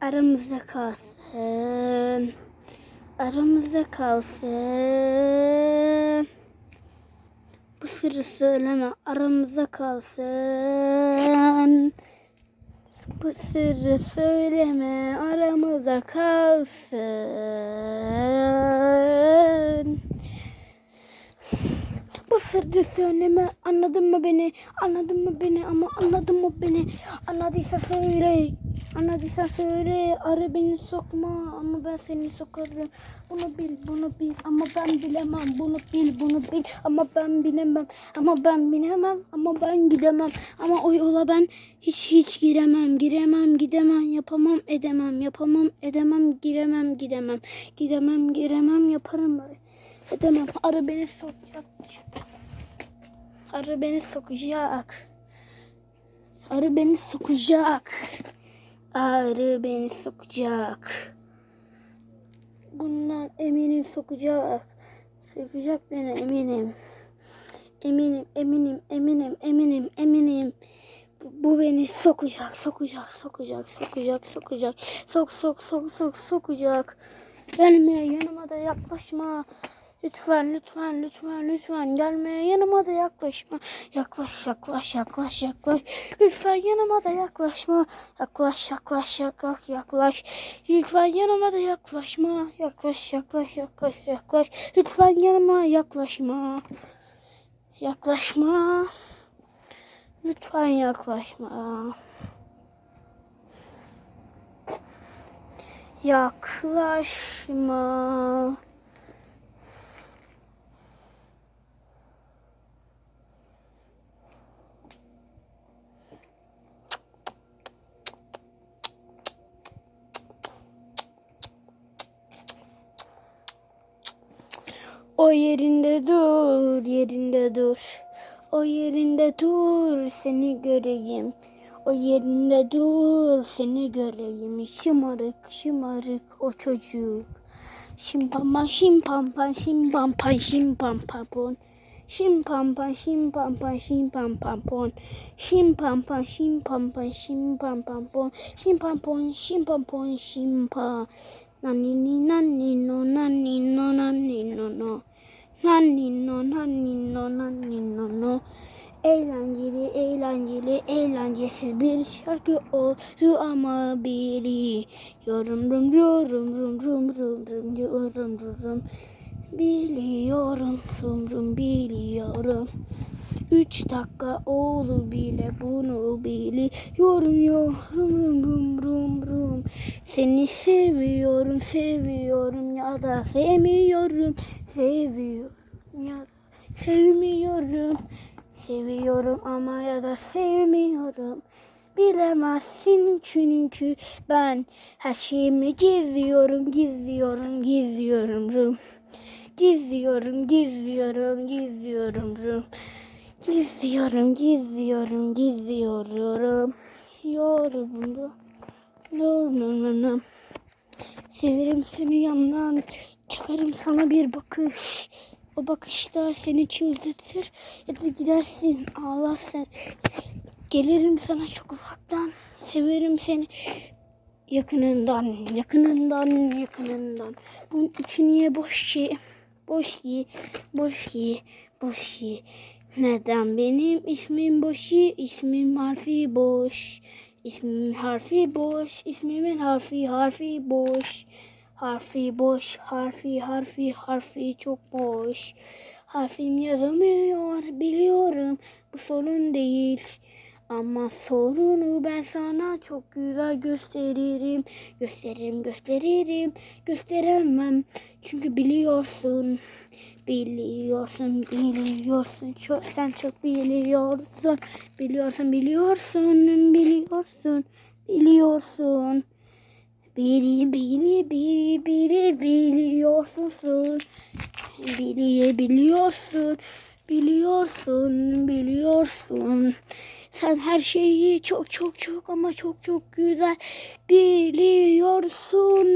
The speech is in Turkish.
aramızda kalsın. Aramızda kalsın. Bu sırrı söyleme aramızda kalsın. Bu sırrı söyleme aramızda kalsın. Bu sırrı söyleme anladın mı beni? Anladın mı beni? Ama anladın mı beni? Anladıysa söyle. Anladıysa söyle. Ara beni sokma ama ben seni sokarım. Bunu bil bunu bil ama ben bilemem. Bunu bil bunu bil ama ben bilemem ama ben bilemem ama ben gidemem. Ama o yola ben hiç hiç giremem. Giremem gidemem yapamam edemem. Yapamam edemem giremem gidemem. Gidemem giremem yaparım. Edemem. Ara beni sokacak Arı beni sokacak. Arı beni sokacak. Arı beni sokacak. Bundan eminim sokacak. Sokacak beni eminim. Eminim, eminim, eminim, eminim, eminim. Bu, beni sokacak, sokacak, sokacak, sokacak, sokacak. Sok, sok, sok, sok, sokacak. Gelme yanıma da yaklaşma. Lütfen, lütfen, lütfen, lütfen gelmeye yanıma da yaklaşma. Yaklaş, yaklaş, yaklaş, yaklaş. Lütfen yanıma da yaklaşma. Yaklaş, yaklaş, yaklaş, yaklaş. Lütfen yanıma da yaklaşma. Yaklaş, yaklaş, yaklaş, yaklaş. Lütfen yanıma yaklaşma. Yaklaşma. Lütfen yaklaşma. Yaklaşma. O yerinde dur, yerinde dur. O yerinde dur, seni göreyim. O yerinde dur, seni göreyim. Şımarık, şımarık o çocuk. Şimpampan, şimpampan, şimpampan, şimpampapon. Şimpampan, şimpampan, şimpampapon. Şimpampan, şimpampan, şimpampapon. Şimpampon, şimpampon, şimpa. Nanini, nanino, nanino, nanino, no. Nanino, nanino, nanino, no. Eğlenceli, eğlenceli, eğlencesiz bir şarkı oldu ama biri. Yorum rum rum rum rum rum rum rum rum. Biliyorum, rum rum biliyorum. Üç dakika oldu bile bunu biliyorum yorum rum rum rum rum. Seni seviyorum, seviyorum ya da sevmiyorum, seviyorum ya da sevmiyorum. Seviyorum ama ya da sevmiyorum. Bilemezsin çünkü ben her şeyimi gizliyorum, gizliyorum, gizliyorum. Rum. Gizliyorum, gizliyorum, gizliyorum. Rum. Gizliyorum, gizliyorum, gizliyorum. Yorum. Yorum. Severim seni yandan. Çakarım sana bir bakış. O bakışta seni çıldırtır ya da gidersin ağlarsın. Gelirim sana çok uzaktan. Severim seni yakınından, yakınından, yakınından. Bunun için niye boş ki? Boş ki, boş ki, boş ki. Neden benim ismim boş ki? İsmim harfi boş. İsmim harfi boş. İsmimin harfi harfi boş. Harfi boş, harfi harfi harfi çok boş. Harfim yazamıyor biliyorum bu sorun değil. Ama sorunu ben sana çok güzel gösteririm. Gösteririm, gösteririm, gösteremem. Çünkü biliyorsun, biliyorsun, biliyorsun. Çok, sen çok biliyorsun. Biliyorsun, biliyorsun, biliyorsun, biliyorsun. Biri biri biri biri biliyorsun. Biri biliyorsun. Biliyorsun, biliyorsun. Sen her şeyi çok çok çok ama çok çok güzel biliyorsun.